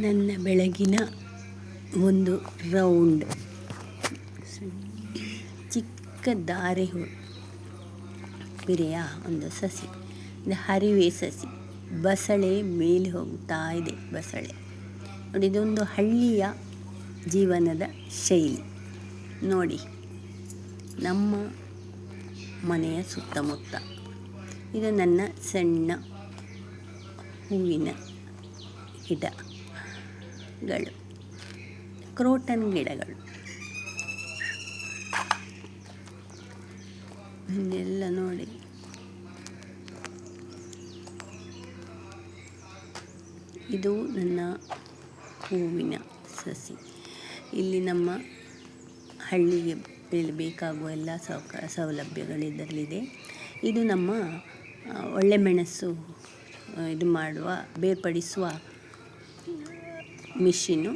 ನನ್ನ ಬೆಳಗಿನ ಒಂದು ರೌಂಡ್. ಚಿಕ್ಕ ದಾರೆ ಹೂ- ಪಿರೆಯ ಒಂದು ಸಸಿ. ಹರಿವೆ ಸಸಿ. ಬಸಳೆ ಮೇಲೆ ಹೋಗ್ತಾ ಇದೆ ಬಸಳೆ. ನೋಡಿ, ಇದೊಂದು ಹಳ್ಳಿಯ ಜೀವನದ ಶೈಲಿ. ನೋಡಿ, ನಮ್ಮ ಮನೆಯ ಸುತ್ತಮುತ್ತ. ಇದು ನನ್ನ ಸಣ್ಣ ಹೂವಿನ ಗಿಡಗಳು. ಕ್ರೋಟನ್ ಗಿಡಗಳು. ಇದೆಲ್ಲ ನೋಡಿ. ಇದು ನನ್ನ ಹೂವಿನ ಸಸಿ. ಇಲ್ಲಿ ನಮ್ಮ ಹಳ್ಳಿಗೆ ಬೇಕಾಗುವ ಎಲ್ಲ ಸೌಕ ಸೌಲಭ್ಯಗಳು ಇದರಲ್ಲಿದೆ ಇದು ನಮ್ಮ ಒಳ್ಳೆ ಮೆಣಸು ಇದು ಮಾಡುವ, ಬೇರ್ಪಡಿಸುವ ಮಿಷಿನು.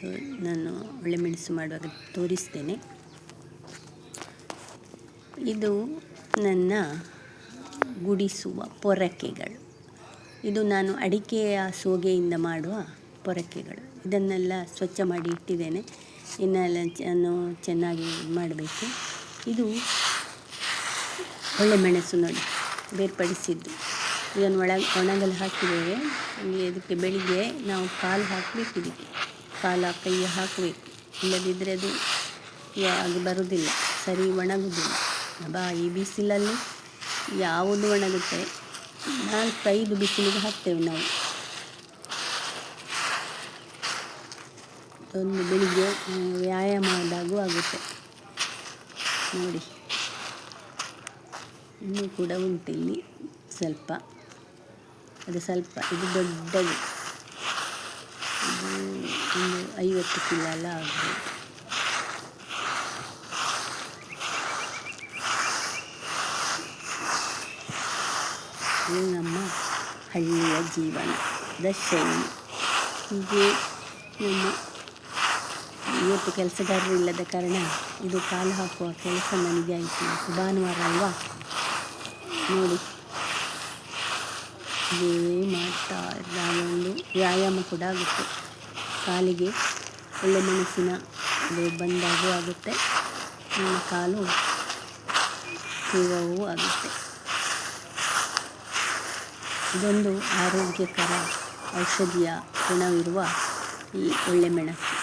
ತೋ- ನಾನು ಒಳ್ಳೆ ಮೆಣಸು ಮಾಡುವಾಗ ತೋರಿಸ್ತೇನೆ. ಇದು ನನ್ನ ಗುಡಿಸುವ ಪೊರಕೆಗಳು. ಇದು ನಾನು ಅಡಿಕೆಯ ಸೋಗೆಯಿಂದ ಮಾಡುವ ಪೊರಕೆಗಳು. ಇದನ್ನೆಲ್ಲ ಸ್ವಚ್ಛ ಮಾಡಿ ಇಟ್ಟಿದ್ದೇನೆ. ಇನ್ನೆಲ್ಲ ನಾನು ಚೆನ್ನಾಗಿ ಮಾಡಬೇಕು. ಇದು ಒಳ್ಳೆ ಮೆಣಸು ನೋಡಿ, ಬೇರ್ಪಡಿಸಿದ್ದು. ಇದನ್ನು ಒಳ, ಒಣಗಲು ಹಾಕಿದ್ದೇವೆ. ಇಲ್ಲಿ ಇದಕ್ಕೆ ಬೆಳಿಗ್ಗೆ ನಾವು ಕಾಲು ಹಾಕಬೇಕು ಇದಕ್ಕೆ. ಕಾಲ ಕೈ ಹಾಕಬೇಕು. ಇಲ್ಲದಿದ್ದರೆ ಅದು ಯಾವುದು ಬರುವುದಿಲ್ಲ. ಸರಿ ಒಣಗುವುದಿಲ್ಲ. ಬಾ ಈ ಬಿಸಿಲಲ್ಲಿ ಯಾವುದು ಒಣಗುತ್ತೆ? ನಾಲ್ಕೈದು ಬಿಸಿಲಿಗೆ ಹಾಕ್ತೇವೆ ನಾವು. ಒಂದು ಬೆಳಿಗ್ಗೆ ವ್ಯಾಯಾಮ ಆದಾಗೂ ಆಗುತ್ತೆ. ನೋಡಿ. ಇನ್ನೂ ಕೂಡ ಉಂಟು ಇಲ್ಲಿ ಸ್ವಲ್ಪ. ಅದು ಸ್ವಲ್ಪ ಇದು ದೊಡ್ಡದು ಇದು ಒಂದು ಐವತ್ತು ಕಿಲೋ ಎಲ್ಲ ಆಗ್ಬೋದು ಇದು ನಮ್ಮ ಹಳ್ಳಿಯ ಜೀವನದ ಶೈಲಿ ಹೀಗೆ ನಮ್ಮ ಇವತ್ತು ಕೆಲಸಗಾರರು ಇಲ್ಲದ ಕಾರಣ ಇದು ಕಾಲು ಹಾಕುವ ಕೆಲಸ ನನಗೆ ಆಯಿತು ಇವತ್ತು ಭಾನುವಾರ ಅಲ್ವಾ ನೋಡಿ ಇದೇ ಮಾಡ್ತಾ ಒಂದು ವ್ಯಾಯಾಮ ಕೂಡ ಆಗುತ್ತೆ. ಕಾಲಿಗೆ ಒಳ್ಳೆ ಮನಸ್ಸಿನ ಬಂದಾಗೂ ಆಗುತ್ತೆ. ನಮ್ಮ ಕಾಲು ತೇವವೂ ಆಗುತ್ತೆ. ಇದೊಂದು ಆರೋಗ್ಯಕರ ಔಷಧಿಯ ಗುಣವಿರುವ ಈ ಒಳ್ಳೆ ಮೆಣಸು.